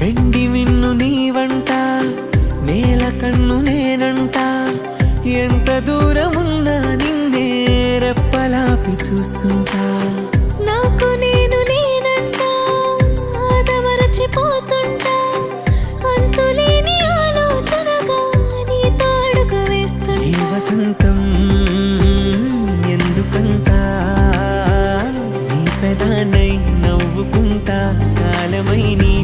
వెండి విన్ను నీవంట నేల కన్ను నేనంట. ఎంత దూరమున్నా నిన్నే రెప్పలాపి చూస్తుంటా. నాకు నేను నేనంట వసంతం ఎందుకంట? నీ పెదానై నవ్వుకుంటా కాలమై నీ